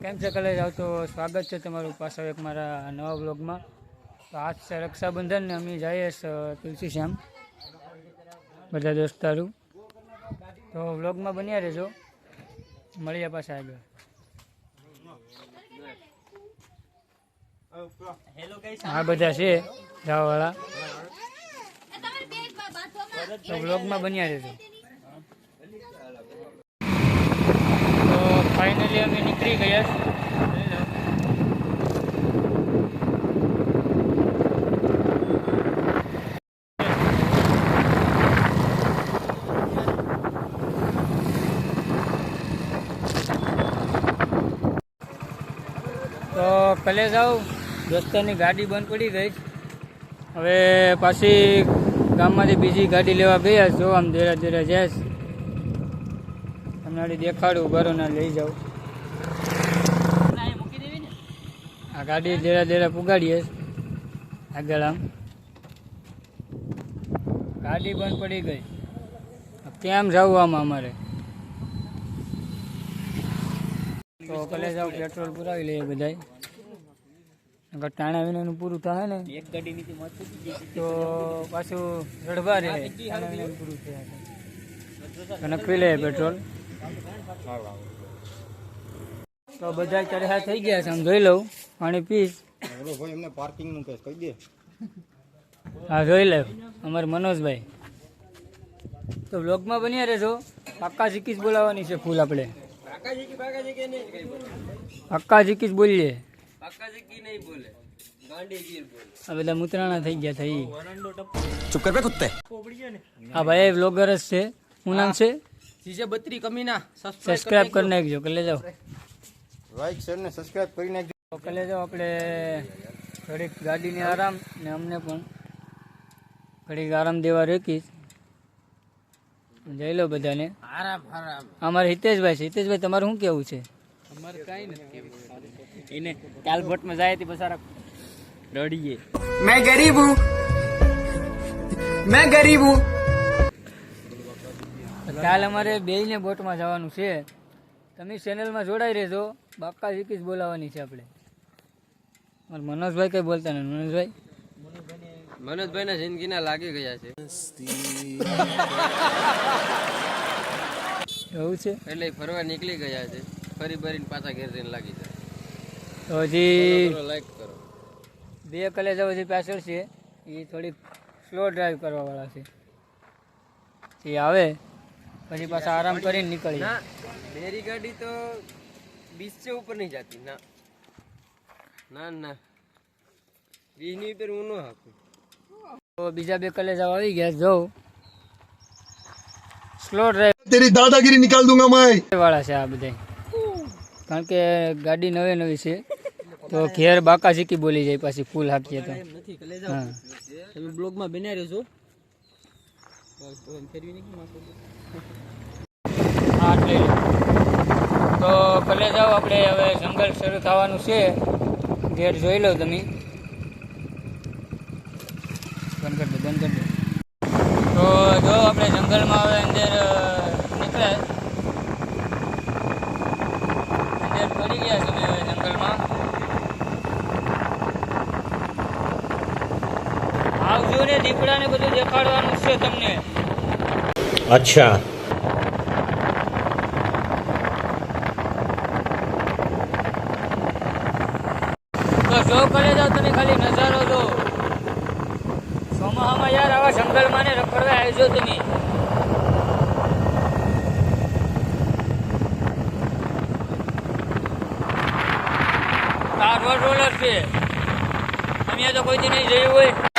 કેમ છે કલેજ? આવતો સ્વાગત છે તમારું પાછળ એક મારા નવા બ્લોગમાં તો આજ છે રક્ષાબંધન ને અમે જઈએ છીએ તુલસી શ્યામ બધા દોસ્તારું તો બ્લોગમાં બન્યા રહેજો. મળીએ પાછા આગળ. આ બધા છે જવાવાળા તો બ્લોગમાં બન્યા રહેજો. તો ફાઇનલી અમે નીકળી ગયા. તો પહેલે જાઉં દોસ્તોની ગાડી બંધ પડી ગઈ. હવે પાછી ગામમાંથી બીજી ગાડી લેવા ગયા જો આમ ધીરે ધીરે જઈશ. વળી દેખાડું બરો ના લઈ જાઉં આ ગાડી ધીરે ધીરે પુગાડીએ. આગળ આમ. ગાડી બંધ પડી ગઈ. કેમ જવું આમાં અમારે? તો કલે જાવ પેટ્રોલ પુરાવી લઈએ બધાય. અગર ટાણા વિનાનું પૂરું થાય ને એક ગાડી નીચે તો પાછું રડવા રહે. પૂરું થયા. નખવી લે પેટ્રોલ તો બધા ચડ્યા થઈ ગયા છે આમ જોઈ લઉં પાણી પીશ. બોલો ભાઈ એમને પાર્કિંગનું કેસ કહી દે. હા જોઈ લે અમારે મનોજભાઈ. તો બ્લોગમાં બન્યા રહેજો. પાક્કા જીકીસ બોલાવવાની છે ફૂલ આપણે. કાકાજી કી કાકાજી કે નહીં. કઈ બોલે પાક્કા જીકીસ બોલીએ. જીકી નહીં બોલે. આ બધા મુતરાણા થઈ ગયા થઈ. ચુપ કર બે કુત્તે આ ભાઈ બ્લોગર જ છે. શું નામ છે? જીજે બત્રી કમીના સબસ્ક્રાઇબ કરી નાખજો. કે લેજો. લાઈક શેર ને સબસ્ક્રાઇબ કરી નાખજો. કે લેજો આપણે ઘડીક ગાડીને આરામ ને અમને પણ ઘડીક આરામ દેવા રોકીશ. જઈ લો બધાને. આરામ આરામ. અમારે હિતેશભાઈ છે. હિતેશભાઈ તમારું શું કેવું છે? અમારે કઈ નથી કેવું. એને કાલ બોટમાં જાય હતી બસારા રડીએ. મેં ગરીબ હું. મેં ગરીબ હું. કાલ અમારે બેયને બોટમાં જવાનું છે. તમે ચેનલમાં જોડાઈ રહેજો. બાકા જીકીસ બોલાવવાની છે આપણે. મનોજભાઈ કઈ બોલતા નહીં મનોજભાઈ? મનોજભાઈ ના જિંદગી ના લાગી ગયા છે. એવું છે? એટલે ફરવા નીકળી ગયા છે. ફરી ભરીને પાછા ઘેર જઈને લાગી જાય તો હજી લાઈક કરો. બે કલેજા હજી પાછળ છે. એ થોડીક સ્લો ડ્રાઈવ કરવાવાળા છે. એ આવે. પછી પાછા આરામ કરીને નીકળી ના મેરી ગાડી તો બીસ છે ઉપર નહીં જતી. ના. ના ના. બીજની ઉપર હું ન તો બીજા બે કલેજ આવી ગયા જો. સ્લો ડ્રાઈવ તેરી દાદાગીરી નિકાલ દઉંગા મેં વાળા છે આ બધા કારણ કે ગાડી નવી નવી છે તો ઘેર બાકા શીખી બોલી જાય પાછી ફૂલ હાકીએ તો. તમે બ્લોગમાં બનાવી રહ્યો છો ફેરવી નહીં તો કલે જાઓ, આપણે હવે જંગલ શરૂ થવાનું છે. ઘેર જોઈ લો તમે. તો જો આપણે જંગલમાં હવે અંદર નીકળે અંદર પડી ગયા છે હવે જંગલમાં. આવજો ને, દીપડાને બધું દેખાડવાનું છે તમને. અચ્છા. તો જો કરે તો તમે ખાલી નજારો જો. ચોમાહામાં યાર આવા જંગલમાં ને રખડવા આવજો તમે. આ રોડ રોલર છે તમે તો કોઈ નહીં જયું હોય.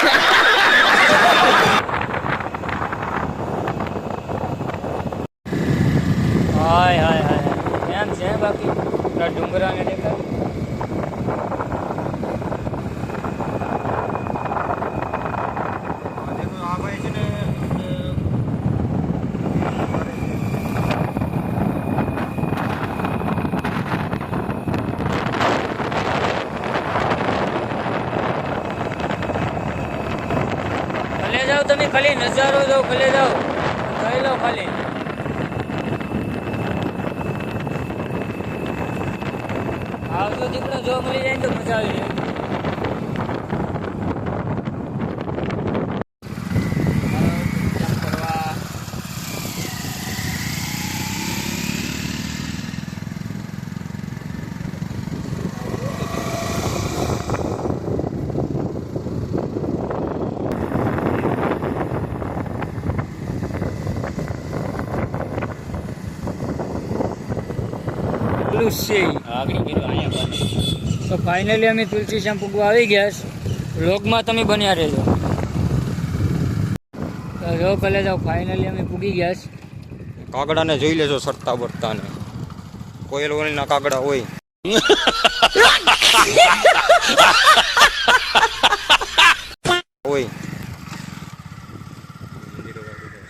જાઓ તમે ખાલી નજારો જાઓ, ભલે જાઓ. ખાઈ લો ખાલી. આવતો દીકરો, જો મળી જાય તો મજા આવી જાય પેલું છે તો ફાઇનલી અમે તુલસી શ્યામ પૂગવા આવી ગયા છે. વ્લોગમાં તમે બન્યા રહેજો. તો જો કલે જાઓ ફાઇનલી અમે પૂગી ગયા છે. કાગડાને જોઈ લેજો સરતા બરતાને. કોયલ વણીના કાગડા હોય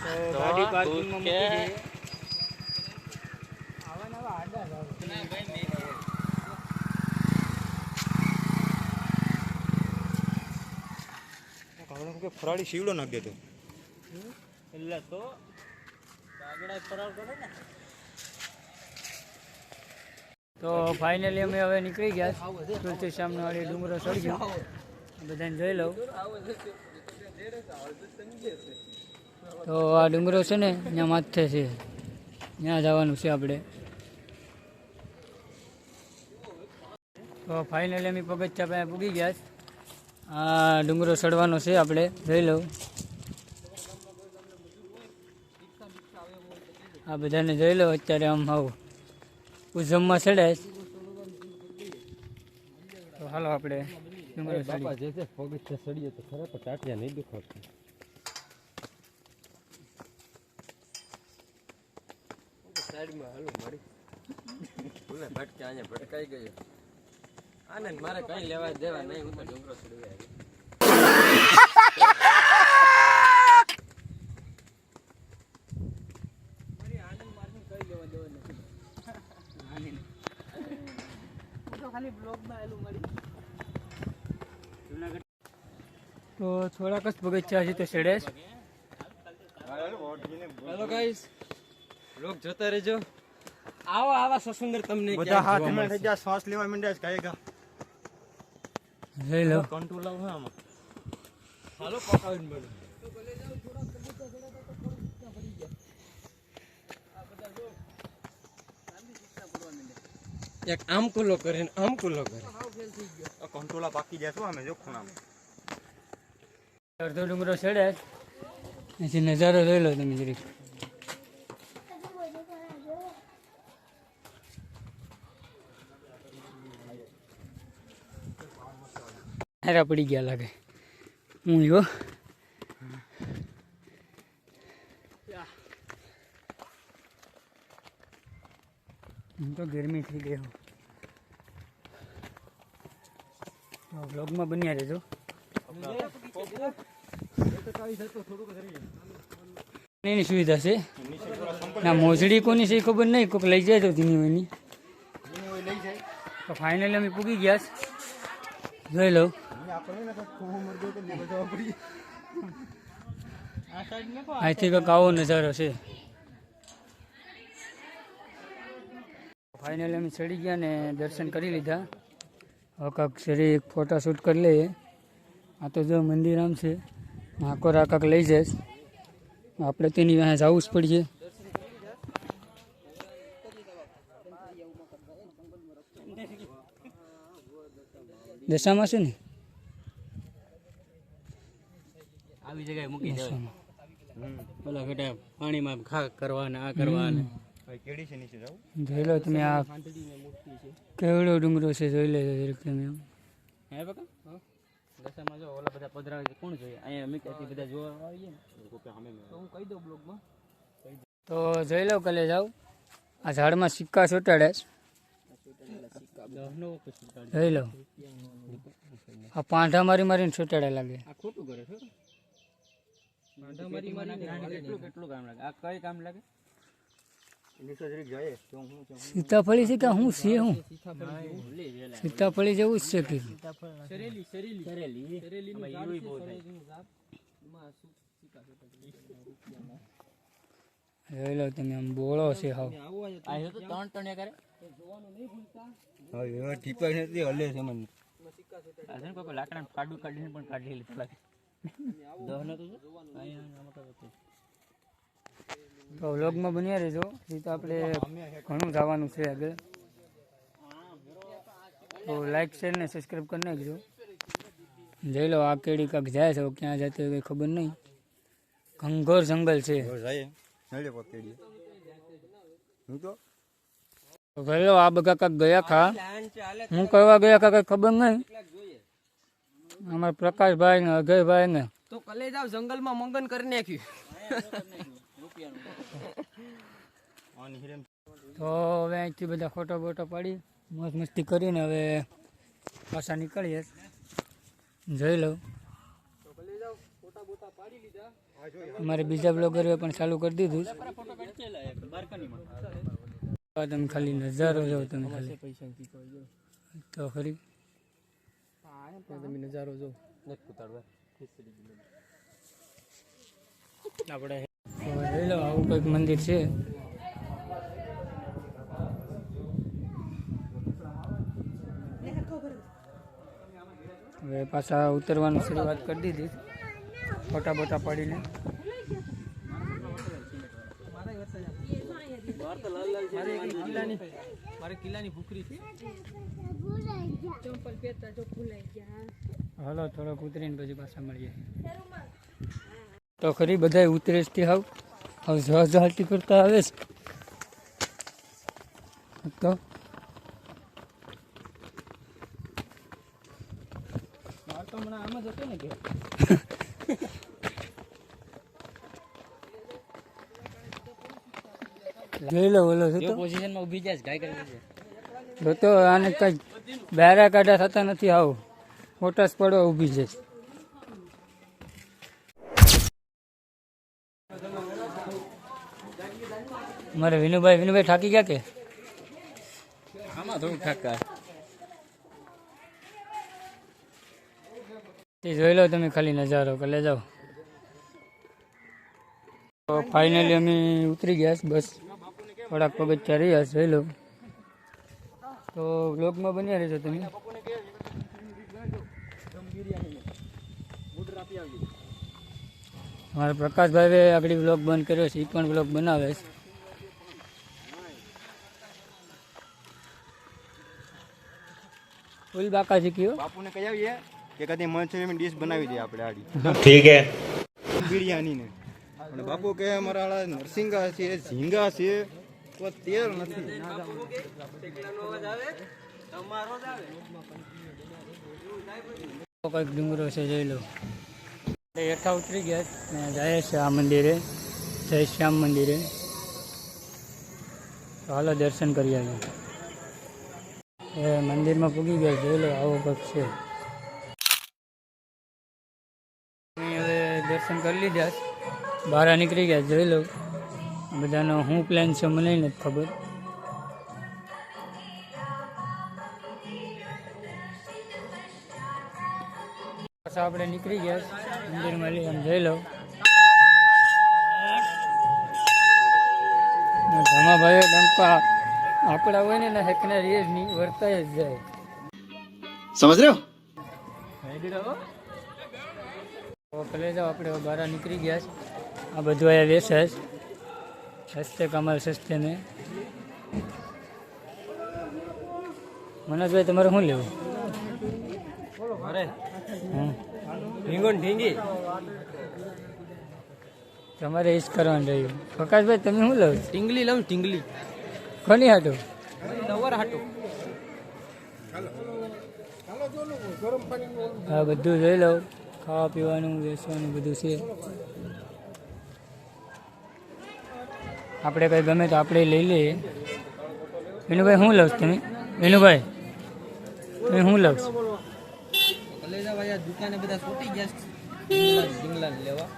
તો ગાડી પાર્કિંગમાં મૂકી દઈએ આવા નવા આડા જાવ. ફરાળી શીવડો નાખ દેતો તો. ફાઇનલી અમે હવે નીકળી ગયા. છે. તુલસી શ્યામનો વાળી ડુંગરો ચડ્યો બધાને જોઈ લઉં. તો આ ડુંગરો છે ને, ત્યાં માથે છે. ત્યાં જવાનું છે આપણે. તો ફાઇનલી અમે પગથિયા પાસે પૂગી ગયા. આ ડુંગરો ચડવાનો છે આપણે જોઈ લઉં. આ બધાને જોઈ લો અત્યારે આમ આવું. ઉજમમાં ચડે તો હાલો આપણે ડુંગરો ચડીએ. પગથિયા સડીએ તો ખરા પણ ટાટિયા નહીં દુખાવતું. સાઈડમાં હાલું મારી ભૂલે ભટકે અહીંયા ભટકાઈ ગયો. આને મારે કઈ લેવા દેવા નહીં હું તો ડુંગરો ચડવી આવી. તો થોડાક જ બગીચા છે તો છે. હેલો ગાઈસ લોક જોતા રહેજો. આવા આવા સસુંદર તમને બધા હાથ થઈ ગયા શ્વાસ લેવા માંડ્યા છે કાંઈ જોઈ લો. કંટ્રોલ આવું હે હાલો પકાવીને બોલો એક આમ કુલો કરે આમ કુલો કરે. કંટ્રોલા પાકી જાય શું અમે જો ખૂણામાં અડધો ડુંગરો છેડે પછી નજારો લઈ લો તમે જરીક. હારા પડી ગયા લાગે. હું જો હું. તો ગરમી થઈ ગઈ હું. બ્લોગમાં બન્યા રહેજો. એની સુવિધા છે. ના, મોજડી કોની છે ખબર નહીં. કોઈક લઈ જાય તો ધીની હોયની તો ફાઇનલી અમે પૂગી ગયા. જોઈ લઉં અહીંથી કંઈક આવો નજારો છે. ફાઇનલી અમે ચડી ગયા ને દર્શન કરી લીધા. હવે કાંક શરીર એક ફોટોશૂટ કરી લઈએ. આ તો જો મંદિર આમ છે. આખો કાંક લઈ જઈશ આપણે તેની પાસે જવું જ પડીએ. દશામાં છે ને આવી જગ્યાએ મૂકી દશામાં પેલા ઘટા પાણીમાં ખા કરવાના આ કરવાના. કેડી છે નીચે જાવ જોઈ લો તમે આ કેવડો ડુંગરો છે જોઈ લેજો જરીક તમે. હે બકા? દશામાં જો ઓલા બધા પધરાવે છે કોણ જોઈએ? અહીંયા મીઠાથી બધા જોવા આવીએ ને? તો હું કહી દઉં બ્લોગમાં. તો જોઈ લો કલે જાવ આ ઝાડમાં સિક્કા ચોટાડે છે. દહનો પછી કાઢી. જોઈ લો. આ પાંઠા મારી મારીને ચોટાડે લાગે. આ ખોટું કરે છે સીતાફળી છે કે હું છે હું? સીતાફળી જેવું જ છે કે. જોઈ લો તમે આમ બોળો છે હાવ. હા એવા ટીપાઈ નથી હલે છે મને. તો વ્લોગમાં બન્યા રહેજો. એ તો આપણે ઘણું જવાનું છે આગળ. તો લાઈક શેર ને સબસ્ક્રાઈબ કરી નાખજો. જઈ લો આ કેડી કાંક જાય છે હવે ક્યાં જતી હોય કંઈ ખબર નહીં. ઘંઘોર જંગલ છે. જાય. નડે પકડી હું તો? તો ભલો આ બધા કાંક ગયા ખા. હું કરવા ગયા ખા કંઈ ખબર નહીં. અમારા પ્રકાશભાઈ ને અજયભાઈ ને તો કલે જાવ જંગલમાં મંગન કરી નાખ્યું. તો હવે અહીંથી બધા ફોટો બોટો પાડી મોજ મસ્તી કરીને હવે પાછા નીકળીએ. જોઈ લઉં. અમારે બીજા બ્લોગરે પણ ચાલુ કરી દીધું તમે ખાલી નજારો લો તમે ખાલી. તો ખરી. તમે નજારો જો. આપણે જોઈ લો આવું કંઈક મંદિર છે. હવે પાછા ઉતરવાની શરૂઆત કરી દીધી. ફોટા બોટા પાડીને. મારે કિલ્લાની ભૂખરી છે. હાલો થોડોક ઉતરીને પછી પાછા મળીએ. તો ખરી બધા ઉતરે તે હાવ? હવે જહાજહાટી કરતા આવે છે. તો? આમ જ હતો ને કે. જોઈ લો બોલો પોઝિશનમાં ઊભી જાય ગાય કરી દેજે જો તો આને કઈ બહેરા કાઢા થતા નથી આવું ફોટા પડો ઊભી છે. મારે વિનુભાઈ વિનુભાઈ થાકી ગયા કે? આમાં થોડું ઠાકા તે જોઈ લો તમે ખાલી નજારો કે લઈ જાઓ. તો ફાઇનલી અમે ઉતરી ગયા બસ. થોડાક પગથિયા રહ્યા જોઈ લો. તો વ્લોગમાં બન્યા રહેજો તમે. મારા પ્રકાશભાઈએ આગળ વ્લોગ બંધ કર્યો છે એ પણ વ્લોગ બનાવે છે. ફૂલ બાકા શીખ્યો બાપુને કહી આવીએ કે કદી મંચુરિયન ડીશ બનાવી દઈએ આપણે આડી. ઠીક હે. બિરયાની ને બાપુ કહે અમારા નરસિંગા છે ઝીંગા છે તો કંઈક ડુંગરો છે, જોઈ લો. હેઠા ઉતરી ગયા જાય છે આ મંદિરે, જય શ્યામ મંદિરે. હાલો દર્શન કરી આવ્યો એ મંદિરમાં પૂગી ગયા, જોઈ લો, આવો કંઈક છે. હવે દર્શન કરી લીધા. બહાર નીકળી ગયા, જોઈ લો. બધાનો શું પ્લાન છે મને નથી ખબર. આપણે નીકળી ગયા મંદિરમાં લઈ જઈ લઉં ધમાભાઈ ડંકા આપણા હોય ને હેકના રેજની વર્તાય જ જાય. સમજ રહ્યો? ભલે જાઓ આપણે બારા નીકળી ગયા છે આ બધું અહીંયા વેસે છે સસ્તે કમાલ સસ્તે ને મનોજભાઈ તમારે શું લેવું? હમ. ઢીંગી. તમારે એ જ કરવાનું રહ્યું. પ્રકાશભાઈ તમે શું લઉં ટીંગલી લઉં ટીંગલી. કોની હાટું? નવર હાટું. હા બધું જોઈ લઉં. ખાવા પીવાનું બેસવાનું બધું છે. આપણે કંઈ ગમે તો આપણે લઈ લઈએ. વિનુભાઈ શું લઉં તમે? વિનુભાઈ, તમે શું લઉં બધા સોટી ગયા લેવા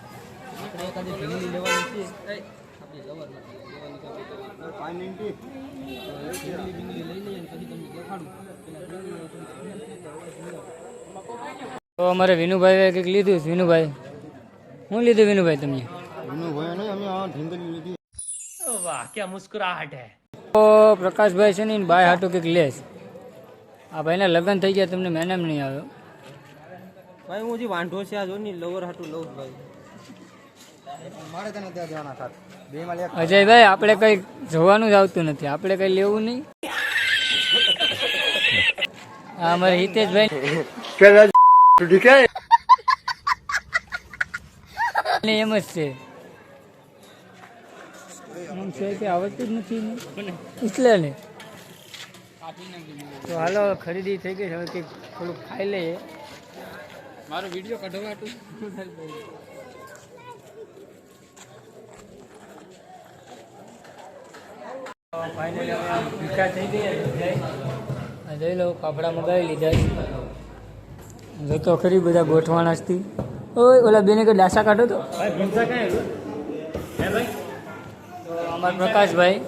તો અમારે વિનુભાઈ કંઈક લીધું વિનુભાઈ શું લીધું વિનુભાઈ તમે એનું અમે નહીં અમે આ મુસ્કુરાહટ લીધી તો પ્રકાશભાઈ છે ને બાય હાટું કંઈક લેસ આ ભાઈના લગ્ન થઈ ગયા તમને મેનેમ નહીં આવ્યો. ભાઈ હું જે વાંઢો છે આ જો ની લવર હાટું લઉં ભાઈ. મારે અજયભાઈ આપણે કઈ જોવાનું જ આવતું નથી. આપણે કઈ લેવું નહીં. હા અમારે હિતેશભાઈ. એમ જ છે. એમ છે કે આવડતું જ નથી એટલે ને. તો હાલો ખરીદી થઈ ગઈ છે. હવે કંઈક થોડુંક ખાઈ લઈએ. મારો વીડિયો કઢવા ફાઇનલી હવે ભીખા થઈ ગઈ જઈ લો કાપડા મગાવી લીધા જોતો ખરી બધા ઓય ઓલા બેને કે ડાસા કાઢો તો? તો અમારા પ્રકાશભાઈ.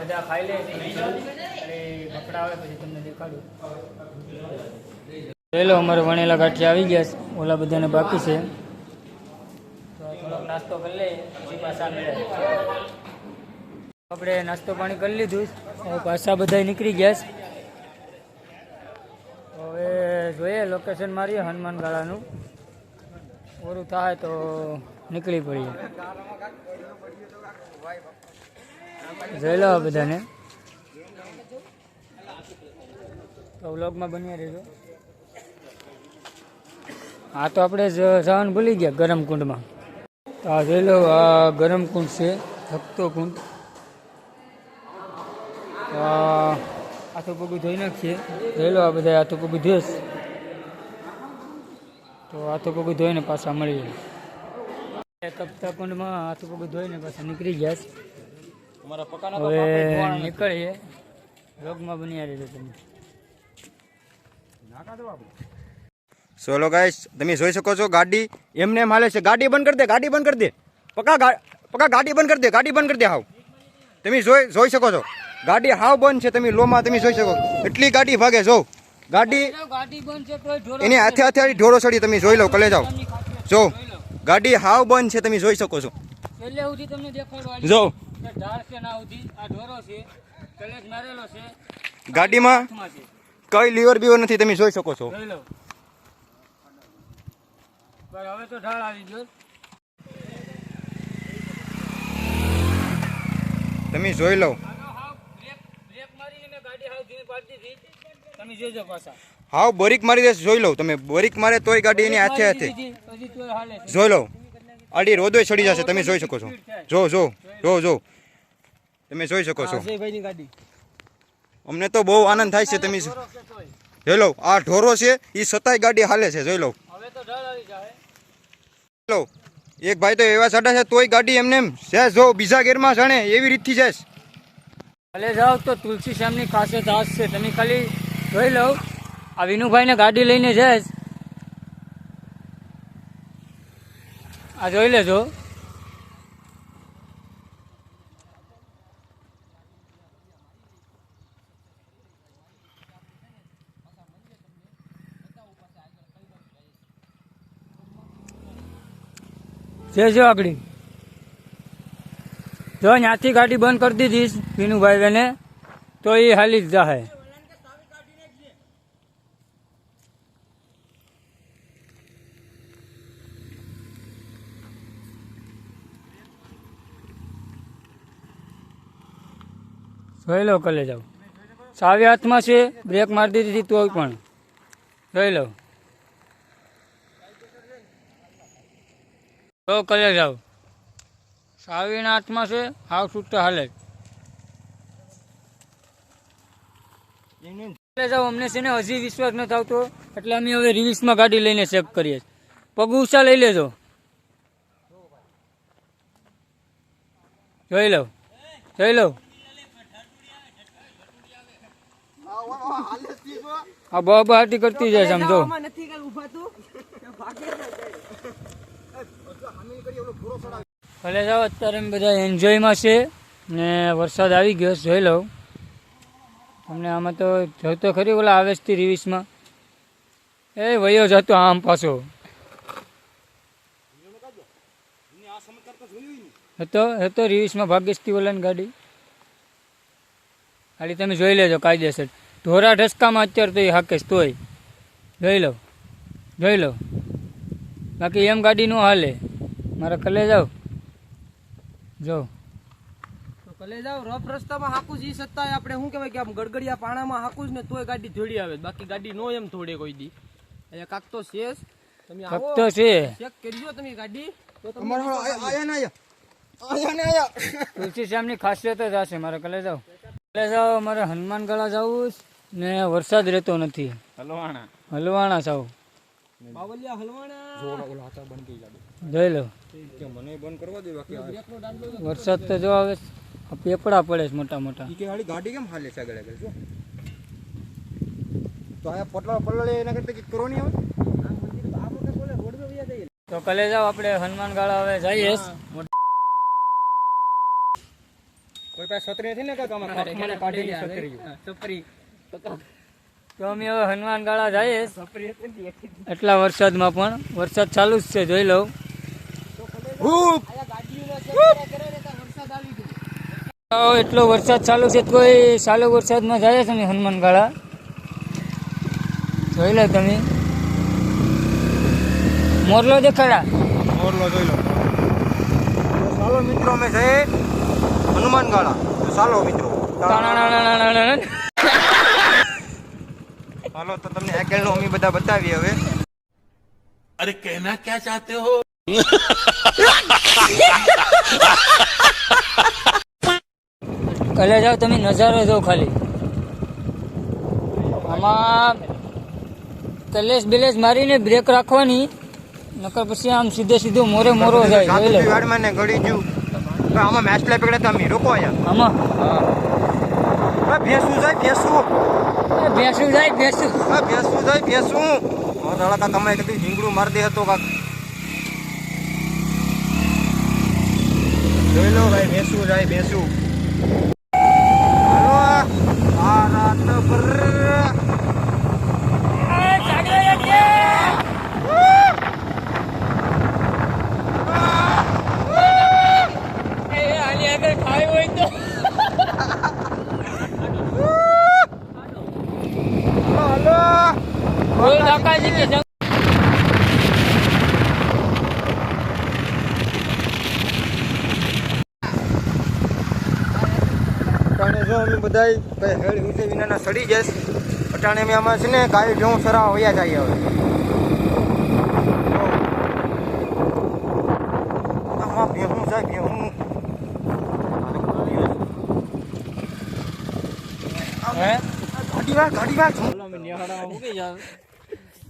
બધા ખાઈ લે અને કપડા લો અમારે વણેલા કાઠી આવી ગયા છે. ઓલા બધાને બાકી છે. થોડોક નાસ્તો કરી લઈએ પછી પાછા મળે આપણે નાસ્તો પાણી કરી લીધું હવે પાછા બધા નીકળી ગયા છે. હવે જોઈએ લોકેશન મારીએ હનુમાન ગાળાનું પૂરું થાય તો નીકળી પડીએ. જોઈ લો આ બધાને. તો વ્લોગમાં બન્યા રહેજો. હા તો આપણે જવાનું ભૂલી ગયા ગરમ કુંડમાં. તો આ જોઈ લો, આ ગરમ કુંડ છે ભક્તો કુંડ. તો આ હાથું પગું ધોઈ નાખીએ. જોઈ લો આ બધા આથું પગું ધોઈશ તો આથું પગું ધોઈને પાછા મળીએ. કપતા કુંડમાં હાથ પગ ધોઈને પાછા નીકળી ગયા છે. અમારા પકાનો હવે નીકળીએ. બ્લોગમાં બન્યા રહેજો તમે. સોલો ગાઈસ તમે જોઈ શકો છો ગાડી. એમને એમ હાલે છે ગાડી બંધ કરી દે ગાડી બંધ કરી દે. પકા પકા ગાડી બંધ કરી દે ગાડી બંધ કરી દે હાવ. તમે જોઈ જોઈ શકો છો. ગાડી હાવ બંધ છે તમે લોમાં તમે જોઈ શકો. એટલી ગાડી ભાગે જો. ગાડી ગાડી બંધ છે તોય ઢોરો એની હાથે હાથે ઢોરો ચડી તમે જોઈ લો કલે જાઓ. જો. ગાડી હાવ બંધ છે તમે જોઈ શકો છો. છેલ્લે સુધી તમને દેખાડવા જો. ઢાળ છે ના સુધી આ ઢોરો છે કલેજ મારેલો છે. ગાડીમાં કઈ લીવર બીવર નથી તમે જોઈ શકો છો. જોઈ લો. હવે તો ઢાળ આવી ગયો. તમે જોઈ લો. બ્રેક બ્રેક મારીને ગાડી હાવ ધીમી પાડી દીધી તમે જોજો પાછા. હાવ બરીક મારી દેશે જોઈ લઉં. તમે બરીક મારે તોય ગાડી એની હાથે હાથે. જોઈ લઉં. આડી રોદોય ચડી જશે તમે જોઈ શકો છો. જો જો જો જો. તમે જોઈ શકો છો. અમને તો બહુ આનંદ થાય છે તમે જોઈ લઉં. આ ઢોરો છે એ સતાય ગાડી હાલે છે જોઈ લઉં. હવે તો ઢાળ આવી જાય લો એક ભાઈ તો એવા સાડા છે તોય ગાડી એમને એમ છે જો બીજા ગેરમાં જાણે એવી રીતથી જાય ભલે જાઓ તો તુલસી શ્યામની પાસે દાસ છે તમે ખાલી જોઈ લો આ વિનુભાઈને ગાડી લઈને જાય આ જોઈ લેજો. છે જો આગળ જો ત્યાંથી ગાડી બંધ કરી દીધી વિનુભાઈ બેને તો એ હાલી જ જાહે. જોઈ લો કલે જાઓ સાવી હાથમાં છે બ્રેક મારી દીધી હતી તોય પણ. જોઈ લો. તો કલે જાઓ સાવીના હાથમાં છે, હાવ છૂટતા હાલે. એટલે જાઓ અમને છે ને હજી વિશ્વાસ ન થતો એટલે અમે હવે રિવિસમાં ગાડી લઈને ચેક કરીએ. પગ ઊંચા લઈ લેજો. જોઈ લો. જોઈ લો. આ બહાટી કરતી જાય છે આમ જો નથી કઈ ઊભા તું? ભલે જાઓ અત્યારે બધા એન્જોયમાં છે ને વરસાદ આવી ગયો જોઈ લઉં. તમને આમાં તો જોતો ખરી ઓલા આવેશથી રિવિસમાં એ વયો જતો આમ પાછો. હતો હતો રિવિસમાં ભાગ્યશથી ઓલાની ગાડી. ખાલી તમે જોઈ લેજો કાયદેસર. ઢોરા ઢસકામાં અત્યારે તો એ હાકેશ તોય. જોઈ લો જોઈ લો. બાકી એમ ગાડી ન હાલે. મારે કલે જાઓ જો. તો કલે જાવ રફ રસ્તામાં હાકું ઈ સત્તાય આપણે શું કહેવાય કે આમ ગડગડિયા પાણામાં હાકું જ ને તોય ગાડી ધોડી આવે. બાકી ગાડી નો એમ થોડે કોઈ દી. અહીંયા કાક તો છે તમે આવો. તો છે. ચેક કરજો તમે ગાડી. તો તમને આયા ને આયા. આયા ને આયા. તુલસી શ્યામની ખાસિયત જ હશે છે. મારે કલે જાઓ કલે જાઓ મારે હનુમાન ગળા જવું ને વરસાદ રહેતો નથી. હલવાણા. હલવાણા સાવ. બાવલિયા હલવાણા. જોઈ લો. કે મને બંધ કરવા દે બાકી વરસાદ તો જો આવે પેપડા પડે છે મોટા મોટા. કે વાળી ગાડી કેમ હાલે છે આગળ આગળ જો. તો આયા પટલા પલ્લા એના કરતા કે કરો નહીં આવે તો કલે જાઓ આપણે હનુમાન ગાળા હવે જઈએ. કોઈ પાસે છત્રી નથી ને કાકા આમાં કાપમાને છત્રી. છત્રી. તો અમે હવે હનુમાન ગાળા જઈએ. એટલા વરસાદમાં પણ વરસાદ ચાલુ જ છે જોઈ લઉં. એટલો વરસાદ ચાલુ છે કોઈ ચાલુ વરસાદમાં જાય છે અમે હનુમાન ગાળા? જોઈ લો તમે. મોરલો દેખાડા મોરલો જોઈ લો. સાલો ચાલો મિત્રો અમે જઈએ હનુમાન ગાળા. ચાલો મિત્રો. હાલો તો તમને આગળનું અમે બધા બતાવીએ હવે. અરે કહેના ક્યાં ચાહતે હો? કલે જાઓ તમે નજારો જો ખાલી. આમાં કલેશ બિલેશ મારીને બ્રેક રાખવાની નકર પછી આમ સીધે સીધો મોરે મોરો જાય જોઈ લે. વાડમાં ને ગળી જુ આમાં મેચ પ્લે પકડે તો અમે રોકો આયા આમાં? હા ભેસું જાય ભેસું. ભેંસું જાય, ભેસું. હા, ભેસું જાય, ભેસું. મારા કા તમે કદી ઢીંગડું મારી દે હતો કાક. જોઈ લો ભાઈ, ભેસું જાય, ભેંસું હાલો આ રાત ભર હાલો બોલ કાકાજી કે જંગ- અટાણે જો અમે બધાય ભાઈ હેડ ઊંચે વિનાના સડી જશ અટાણે અમે આમાં છે ને ગાય ભેવું સરા વયા જાય હવે. આમાં ભેહું જાય ભેહું. ગાડી વાર ગાડી વાર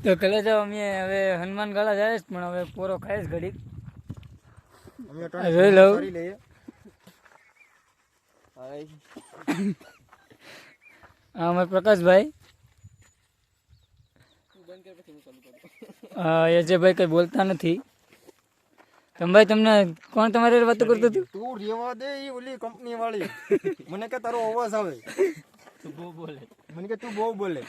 તો કલે જાઓ અમે હવે હનુમાન ગાળા જાય છે પણ હવે પોરો ખાય ઘડી ઘડીક. જોઈ લઉં. હા અમે પ્રકાશભાઈ. હા અજયભાઈ કઈ બોલતા નથી. તમભાઈ તમને કોણ તમારી વાતો કરતું હતું? તું રેવા દે એ ઓલી કંપની વાળી. મને કે તારો અવાજ આવે. તું બહુ બોલે. મને કે તું બહુ બોલે.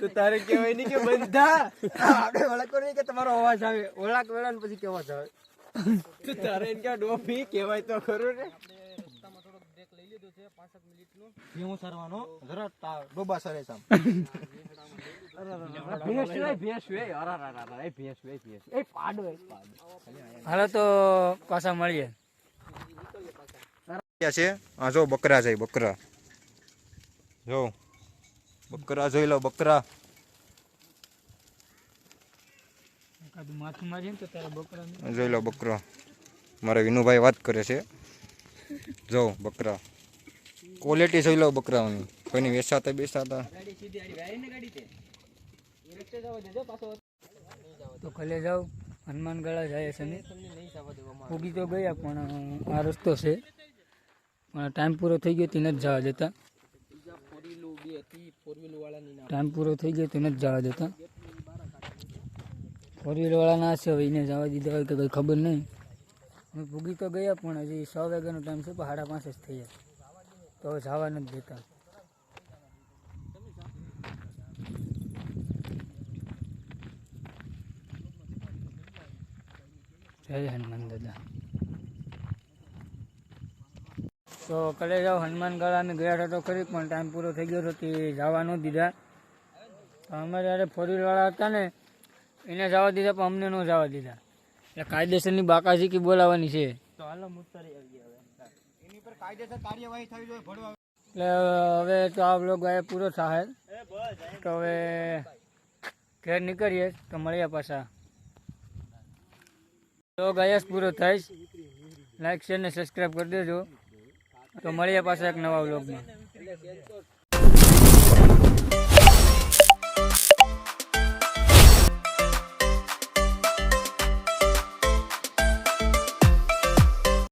તો તારે કહેવાય નહીં કે બંધા. આપણે વળકો નહીં કે તમારો અવાજ આવે. ઓળાક વેળા ને પછી કેવો આવે? તો તારે એને ક્યાં ડોફી કહેવાય તો ખરું ને. સરવાનો? જરા ડોબા સરે સામ હાલો તો પાછા મળીએ. છે? હા જો બકરા છે બકરા. જો. બકરા જોઈ લો બકરા. જોઈ લો બકરો. મારા વિનુભાઈ વાત કરે છે. જો બકરા. ક્વોલિટી જોઈ લો બકરાઓની. કોઈની વેસાતા બેસાતા. તે. કલે જાઓ હનુમાનગાળા જાય છે ઉગી તો ગયા પણ આ રસ્તો છે. પણ ટાઈમ પૂરો થઈ ગયો તે નથી જવા દેતા બીજા ફોર વ્હીલું બી હતી ફોર વ્હીલ વાળાની ના ટાઈમ પૂરો થઈ ગયો તો નથી જવા દેતા ફોર વ્હીલ વાળા ના છે, હવે એને જવા દીધા હોય કે કંઈ ખબર નહીં. અમે ભૂગી તો ગયા પણ હજી સો વાગ્યાનો ટાઈમ છે, પણ સાડા પાંચ જ થઈ જાય તો હવે જવા નથી દેતા. જય હનુમાન દાદા. તો કલે જાઓ હનુમાનગઢ અમે ગયા હતા તો ખરી પણ ટાઈમ પૂરો થઈ ગયો હતો તે જવા ન દીધા. તો અમારે યારે ફોર વાળા હતા ને એને જવા દીધા પણ અમને ન જવા દીધા. એટલે કાયદેસરની બાકાજી બોલાવવાની છે. તો હાલો મુસ્તરી આવી ગયા હવે. એની પર કાયદેસર કાર્યવાહી થવી જોઈએ ભરવા એટલે હવે તો આ બ્લોગ આ પૂરો થાય. તો હવે ઘેર નીકળીએ તો મળીએ પાછા. બ્લોગ અહીંયા જ પૂરો થાય લાઈક શેર ને સબસ્ક્રાઈબ કરી દેજો. તો મળીએ પાછા એક નવા બ્લોગમાં